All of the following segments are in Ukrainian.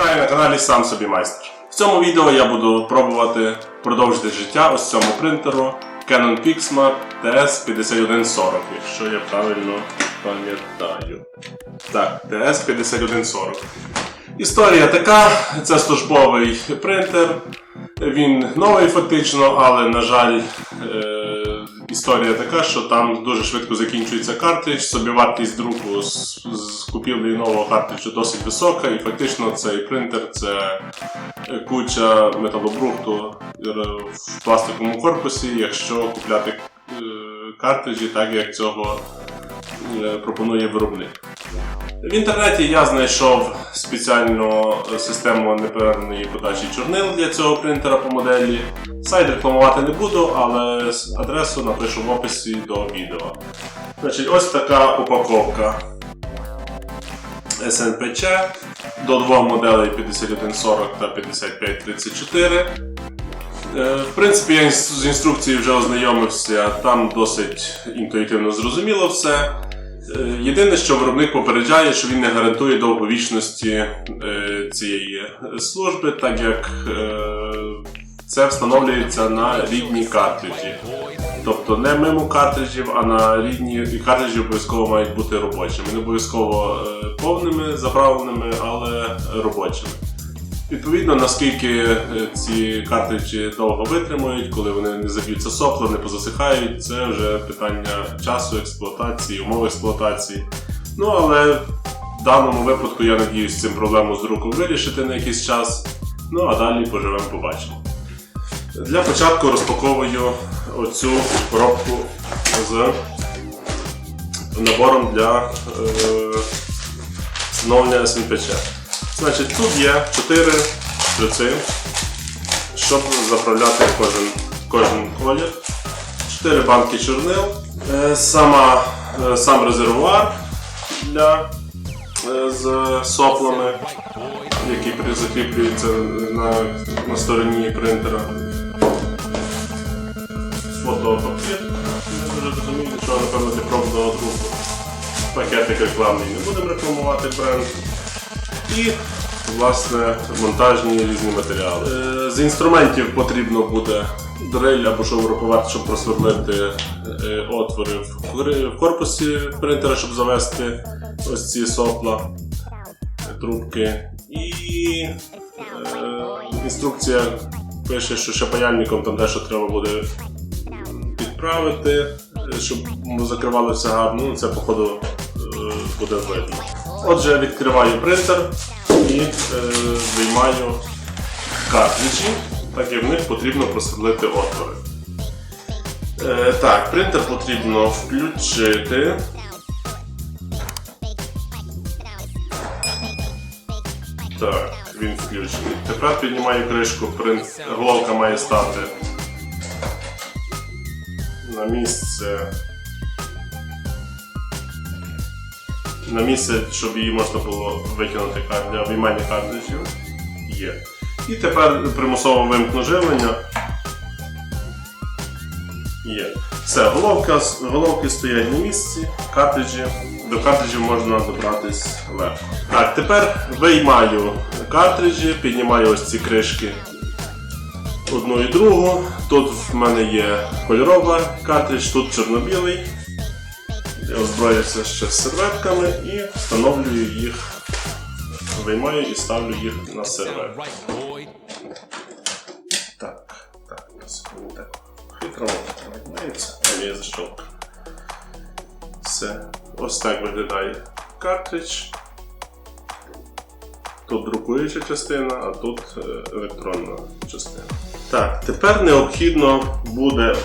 вітаю на каналі Сам собі майстер. В цьому відео я буду пробувати продовжити життя ось цьому принтеру Canon Pixma TS5140, якщо я правильно пам'ятаю. Так, TS5140. Історія така: це службовий принтер. Він новий фактично, але, на жаль, е, історія така, що там дуже швидко закінчується картридж, собівартість друку з, з купівлею нового картриджу досить висока, і фактично цей принтер це куча металобрухту е, в пластиковому корпусі, якщо купляти е, картриджі так, як цього е, пропонує виробник. В інтернеті я знайшов спеціальну систему неперервної подачі чорнил для цього принтера по моделі. Сайт рекламувати не буду, але адресу напишу в описі до відео. Значить, ось така упаковка SNPC до двох моделей 5140 та 5534. Е, В принципі, я з інструкцією вже ознайомився, там досить інтуїтивно зрозуміло все. Е, Єдине, що виробник попереджає, що він не гарантує довговічності е, цієї служби, так як е, це встановлюється на рідні картриджі. Тобто не мимо картриджів, а на рідні і картриджі обов'язково мають бути робочими. Не обов'язково повними, заправленими, але робочими. Відповідно, наскільки е, ці картриджі довго витримують, коли вони не заб'ються сопла, не позасихають, це вже питання часу експлуатації, умов експлуатації. Ну але в даному випадку я надіюсь цим проблему з друком вирішити на якийсь час. Ну а далі поживемо, побачимо. Для початку розпаковую оцю коробку з набором для е, встановлення СНПЧ. Значить, тут є 4 шлюци, щоб заправляти кожен, кожен колір. 4 банки чорнил, е, сама, е, сам резервуар для, е, з соплами, який закріплюється на, на стороні принтера. Фотопапір. Не дуже розумію, що напевно для пробного друку. Пакетик рекламний не будемо рекламувати бренд. І, власне, монтажні різні матеріали. Е, З інструментів потрібно буде дрель або шовроповерт, щоб просверлити е, отвори в корпусі принтера, щоб завести ось ці сопла, трубки. І е, інструкція пише, що ще паяльником там дещо треба буде підправити, щоб закривало все гарно. Ну, це, походу, буде видно. Отже, відкриваю принтер і е, виймаю картриджі, так як в них потрібно просверлити отвори. Е, так, принтер потрібно включити. Так, він включений. Тепер піднімаю кришку, принт... головка має стати на місце. На місце, щоб її можна було витягнути для обіймання картриджів. Є. І тепер примусово вимкну живлення. Є. Все, головка, головки стоять на місці, картриджі. До картриджів можна добратись легко. Так, тепер виймаю картриджі, піднімаю ось ці кришки одну і другу. Тут в мене є кольорова картридж, тут чорно-білий. Я озброївся ще з серветками і встановлюю їх, виймаю і ставлю їх на серветку. Так, так. Так. Хитро виймається, а є защолка. Все. Ось так виглядає картридж. Тут друкуюча частина, а тут е, електронна частина. Так, тепер необхідно буде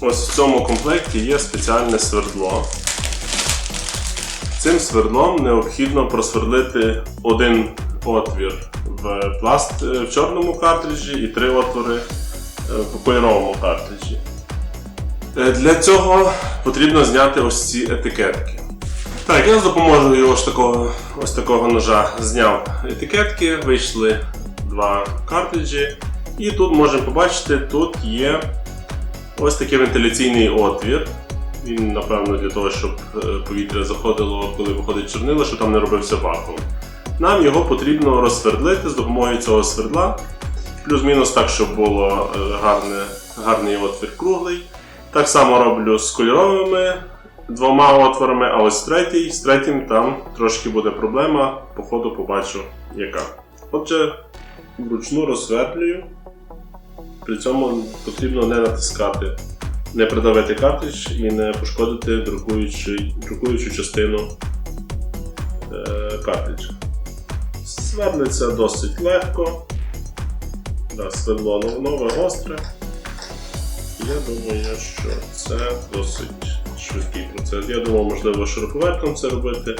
Ось в цьому комплекті є спеціальне свердло. Цим свердлом необхідно просверлити один отвір в, пласт, е, в чорному картриджі і три отвори е, в кольоровому картриджі. Е, Для цього потрібно зняти ось ці етикетки. Так, я з допомогою ось такого, ось такого ножа зняв етикетки, вийшли два картриджі. І тут можемо побачити, тут є Ось такий вентиляційний отвір. Він, напевно, для того, щоб е, повітря заходило, коли виходить чорнило, щоб там не робився вакуум. Нам його потрібно розсвердлити з допомогою цього свердла. Плюс-мінус так, щоб було е, гарне, гарний отвір круглий. Так само роблю з кольоровими двома отворами, а ось третій, з третім там трошки буде проблема, по ходу побачу яка. Отже, вручну розсвердлюю. При цьому потрібно не натискати, не придавити картридж і не пошкодити друкуючий, друкуючу частину е, картриджа. Свердлиться досить легко. Да, свердло нове гостре. Я думаю, що це досить швидкий процес. Я думав, можливо, шуруповертком це робити,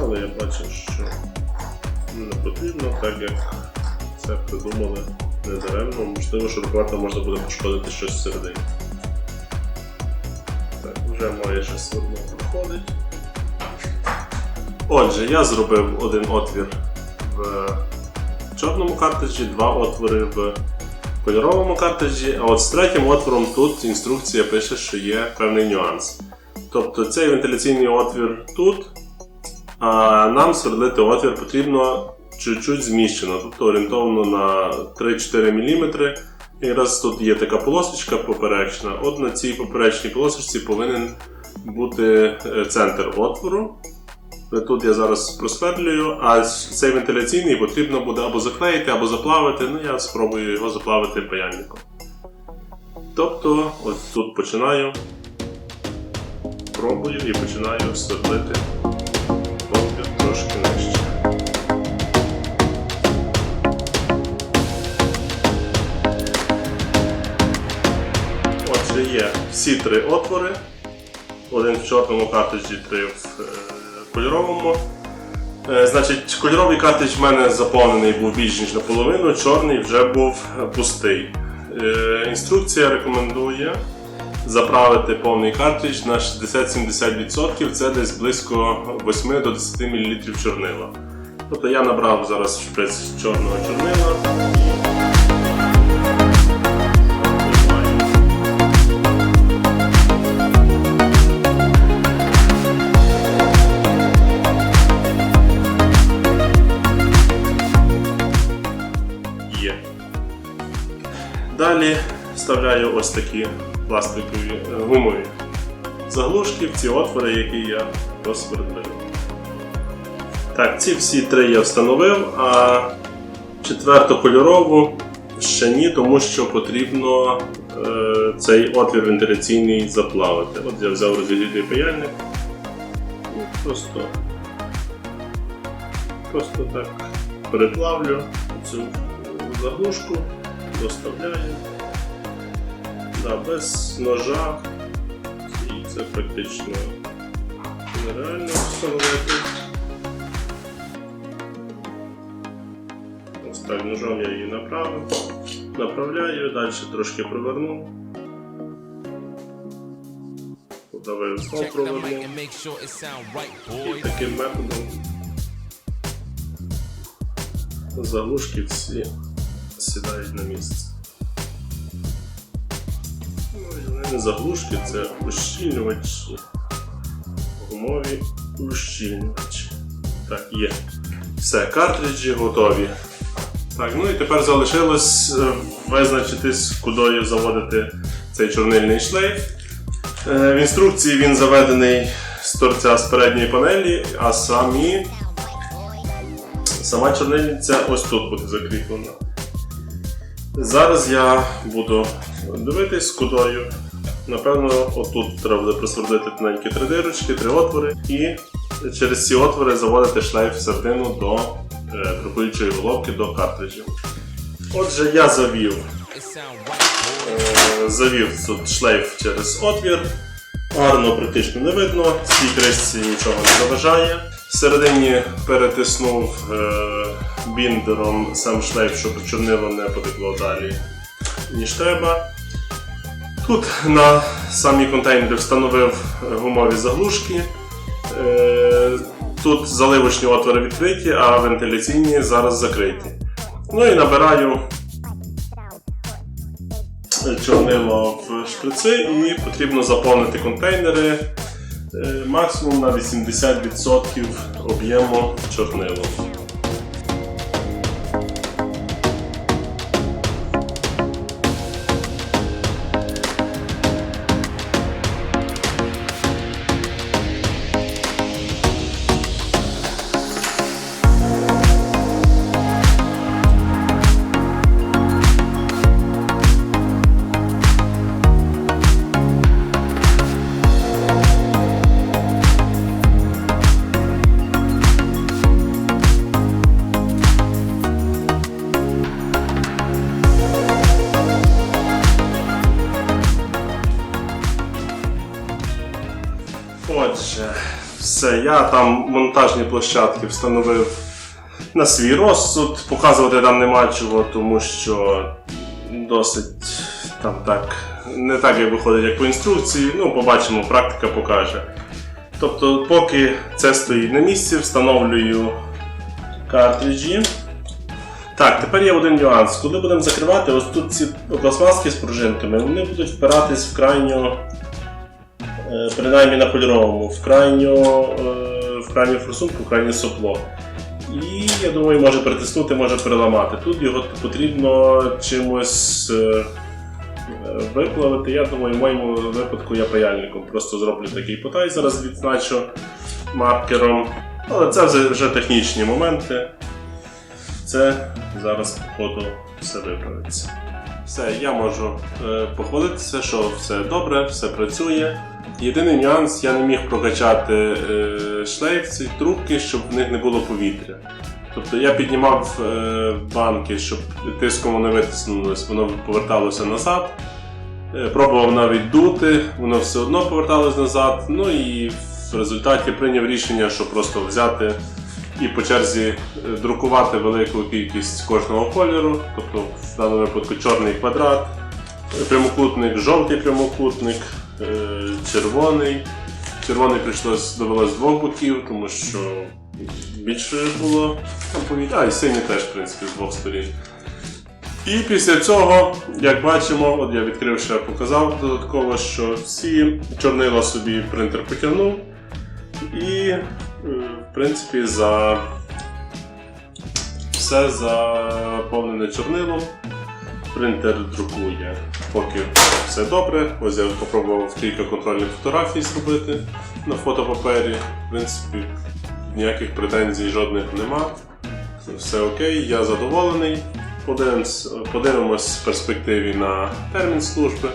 але я бачив, що не потрібно, так як це придумали не даремно. Можливо, шуруповертом можна буде пошкодити щось всередині. Так, вже майже свердло проходить. Отже, я зробив один отвір в чорному картриджі, два отвори в кольоровому картриджі, а от з третім отвором тут інструкція пише, що є певний нюанс. Тобто цей вентиляційний отвір тут, а нам свердлити отвір потрібно чуть-чуть зміщено, тобто орієнтовно на 3-4 мм. Якраз тут є така полосочка поперечна. От на цій поперечній полосочці повинен бути е, центр отвору. Тут я зараз просвердлюю, а цей вентиляційний потрібно буде або заклеїти, або заплавити. Ну я спробую його заплавити паяльником. Тобто, ось тут починаю, пробую і починаю свердлити є всі три отвори. Один в чорному картриджі, три в е, кольоровому. Е, Значить, кольоровий картридж в мене заповнений був більш ніж наполовину, чорний вже був пустий. Е, Інструкція рекомендує заправити повний картридж на 60-70%, це десь близько 8 до 10 мл чорнила. Тобто я набрав зараз шприц чорного чорнила. Далі вставляю ось такі пластикові е, гумові заглушки в ці отвори, які я розсвердлив. Так, ці всі три я встановив, а четверту кольорову ще ні, тому що потрібно е, цей отвір вентиляційний заплавити. От я взяв розігрітий паяльник і просто, просто так переплавлю цю заглушку, доставляю. Да, без ножа. І це практично нереально встановити. Ось так, ножом я її направив. Направляю, далі трошки проверну. Подавив, знову Check проверну. and make sure it sound right, І таким методом заглушки всі сідають на місце. Ну, і не заглушки, це ущільнювачі. Гумові ущільнювачі. Так, є. Все, картриджі готові. Так, ну і тепер залишилось е, визначитись, кудою заводити цей чорнильний шлейф. Е, В інструкції він заведений з торця з передньої панелі, а самі сама чорнильниця ось тут буде закріплена. Зараз я буду дивитись кудою. Напевно, отут треба буде просвердити тоненькі три дирочки, три отвори, і через ці отвори заводити шлейф всередину до е, головки до картриджів. Отже, я завів. Е, завів тут шлейф через отвір. Гарно практично не видно, цій кришці нічого не заважає. Всередині перетиснув е, біндером сам шлейф, щоб чорнило не потекло далі, ніж треба. Тут на самі контейнери встановив гумові заглушки. Е, Тут заливочні отвори відкриті, а вентиляційні зараз закриті. Ну і набираю чорнило в шприци і потрібно заповнити контейнери Е, Максимум на 80% об'єму чорнилу. Я там монтажні площадки встановив на свій розсуд. Показувати там нема чого, тому що досить там так, не так як виходить, як по інструкції. Ну, побачимо, практика покаже. Тобто, поки це стоїть на місці, встановлюю картриджі. Так, тепер є один нюанс. Коли будемо закривати, ось тут ці пластмаски з пружинками, вони будуть впиратись в крайню принаймні на кольоровому, в крайню, е, в крайню форсунку, в крайнє сопло. І я думаю, може притиснути, може переламати. Тут його потрібно чимось е, е, виплавити. Я думаю, в моєму випадку я паяльником просто зроблю такий потай, зараз відзначу маркером. Але це вже технічні моменти. Це зараз, походу, все виправиться. Все, я можу е, похвалитися, що все добре, все працює. Єдиний нюанс, я не міг прокачати е, шлейф ці трубки, щоб в них не було повітря. Тобто я піднімав е, банки, щоб тиском вони витиснулись, воно поверталося назад. Е, пробував навіть дути, воно все одно поверталось назад. Ну і в результаті прийняв рішення, що просто взяти і по черзі друкувати велику кількість кожного кольору, тобто в даному випадку чорний квадрат, прямокутник, жовтий прямокутник, червоний. Червоний прийшлось довелось з двох боків, тому що більше було повітря, а і синій теж, в принципі, з двох сторін. І після цього, як бачимо, от я відкрив ще показав додатково, що всі чорнила собі принтер потягнув. І, е, в принципі, за все заповнене чорнилом. Принтер друкує. Поки все добре. Ось я спробував кілька контрольних фотографій зробити на фотопапері. В принципі, ніяких претензій жодних нема. Все окей, я задоволений. Подивимось, в перспективі на термін служби,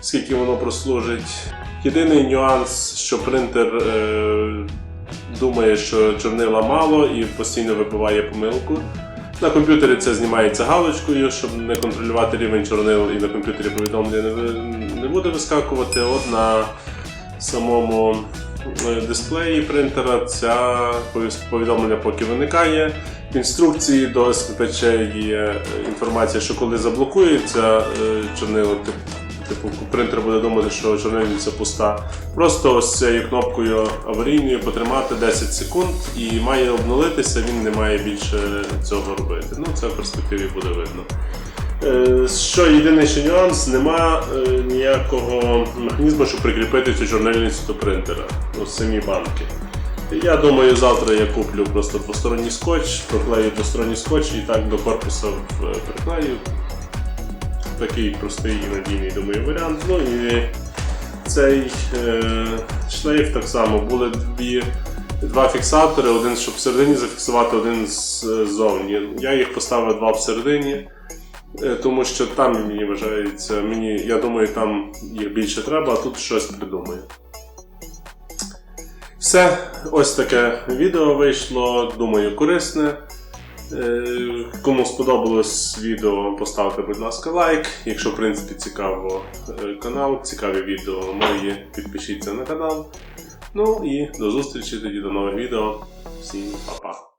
скільки воно прослужить. Єдиний нюанс, що принтер е, думає, що чорнила мало і постійно вибиває помилку. На комп'ютері це знімається галочкою, щоб не контролювати рівень чорнил і на комп'ютері повідомлення не, не буде вискакувати. От на самому е, дисплеї принтера ця повідомлення поки виникає. В інструкції до СКТЧ є е, інформація, що коли заблокується е, чорнило, типу принтер буде думати, що чорнильниця пуста. Просто ось цією кнопкою аварійною потримати 10 секунд і має обнулитися, він не має більше цього робити. Ну, це в перспективі буде видно. Е, Що єдиний ще нюанс, нема е, ніякого механізму, щоб прикріпити цю чорнильницю до принтера. Ось самі банки. Я думаю, завтра я куплю просто двосторонній скотч, проклею двосторонній скотч і так до корпуса в- приклею. Такий простий і надійний, думаю, варіант. Ну і цей е, шлейф так само були дві, два фіксатори, один щоб всередині зафіксувати, один ззовні. Я їх поставив два всередині. Е, Тому що там мені вважається, мені, я думаю, там їх більше треба, а тут щось придумаю. Все, ось таке відео вийшло, думаю, корисне. Е, Кому сподобалось відео, поставте, будь ласка, лайк. Якщо в принципі цікаво е, канал, цікаві відео мої, підпишіться на канал. Ну і до зустрічі тоді до нових відео. Всім па-па.